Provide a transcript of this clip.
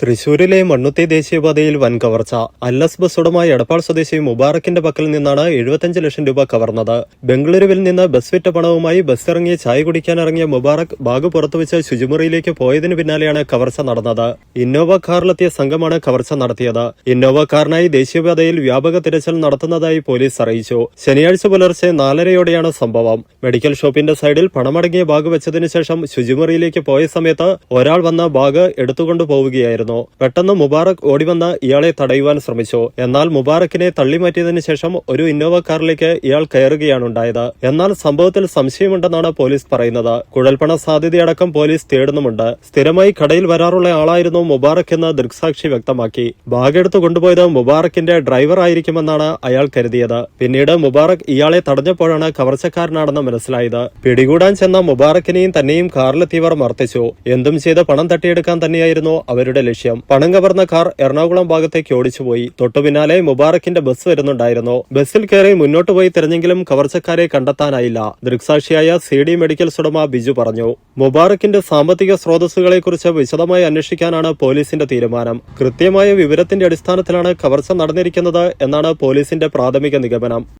തൃശൂരിലെ മണ്ണുത്തി ദേശീയപാതയിൽ വൻ കവർച്ച അല്ലസ് ബസ് ഉടമ എടപ്പാൾ സ്വദേശി മുബാറക്കിന്റെ പക്കൽ നിന്നാണ് എഴുപത്തിയഞ്ച് ലക്ഷം രൂപ കവർന്നത്. ബംഗളൂരുവിൽ നിന്ന് ബസ് വിറ്റ പണവുമായി ബസ് ഇറങ്ങി ചായ കുടിക്കാനിറങ്ങിയ മുബാറക് ബാഗ് പുറത്തുവച്ച് ശുചിമുറിയിലേക്ക് പോയതിനു പിന്നാലെയാണ് കവർച്ച നടന്നത്. ഇന്നോവ കാറിലെത്തിയ സംഘമാണ് കവർച്ച നടത്തിയത്. ഇന്നോവ കാറിനായി ദേശീയപാതയിൽ വ്യാപക തിരച്ചിൽ നടത്തുന്നതായി പോലീസ് അറിയിച്ചു. ശനിയാഴ്ച പുലർച്ചെ നാലരയോടെയാണ് സംഭവം. മെഡിക്കൽ ഷോപ്പിന്റെ സൈഡിൽ പണമടങ്ങിയ ബാഗ് വെച്ചതിനു ശേഷം ശുചിമുറിയിലേക്ക് പോയ സമയത്ത് ഒരാൾ വന്ന ബാഗ് എടുത്തുകൊണ്ടു പോവുകയായിരുന്നു പെട്ടെന്ന് മുബാറക് ഓടിവന്ന് ഇയാളെ തടയുവാൻ ശ്രമിച്ചു. എന്നാൽ മുബാറക്കിനെ തള്ളിമാറ്റിയതിനു ശേഷം ഒരു ഇന്നോവ കാറിലേക്ക് ഇയാൾ കയറുകയാണ് ഉണ്ടായത്. എന്നാൽ സംഭവത്തിൽ സംശയമുണ്ടെന്നാണ് പോലീസ് പറയുന്നത്. കുഴൽപ്പണ സാധ്യതയടക്കം പോലീസ് തേടുന്നുമുണ്ട്. സ്ഥിരമായി കടയിൽ വരാറുള്ള ആളായിരുന്നു മുബാറക് എന്ന് ദൃക്സാക്ഷി വ്യക്തമാക്കി. ബാഗെടുത്ത് കൊണ്ടുപോയത് മുബാറക്കിന്റെ ഡ്രൈവർ ആയിരിക്കുമെന്നാണ് അയാൾ കരുതിയത്. പിന്നീട് മുബാറക് ഇയാളെ തടഞ്ഞപ്പോഴാണ് കവർച്ചക്കാരനാണെന്ന് മനസ്സിലായത്. പിടികൂടാൻ ചെന്ന മുബാറക്കിനെയും തന്നെയും കാറിലെത്തിയവർ മർദ്ദിച്ചു. എന്തും ചെയ്ത് പണം തട്ടിയെടുക്കാൻ തന്നെയായിരുന്നു അവരുടെ ലക്ഷ്യം. പണം കവർന്ന കാർ എറണാകുളം ഭാഗത്തേക്ക് ഓടിച്ചുപോയി. തൊട്ടുപിന്നാലെ മുബാറക്കിന്റെ ബസ് വരുന്നുണ്ടായിരുന്നു. ബസ്സിൽ കയറി മുന്നോട്ട് പോയി തിരഞ്ഞെങ്കിലും കവർച്ചക്കാരെ കണ്ടെത്താനായില്ല. ദൃക്സാക്ഷിയായ സി ഡി മെഡിക്കൽസ് ഉടമ ബിജു പറഞ്ഞു. മുബാറക്കിന്റെ സാമ്പത്തിക സ്രോതസ്സുകളെക്കുറിച്ച് വിശദമായി അന്വേഷിക്കാനാണ് പോലീസിന്റെ തീരുമാനം. കൃത്യമായ വിവരത്തിന്റെ അടിസ്ഥാനത്തിലാണ് കവർച്ച നടന്നിരിക്കുന്നത് എന്നാണ് പോലീസിന്റെ പ്രാഥമിക നിഗമനം.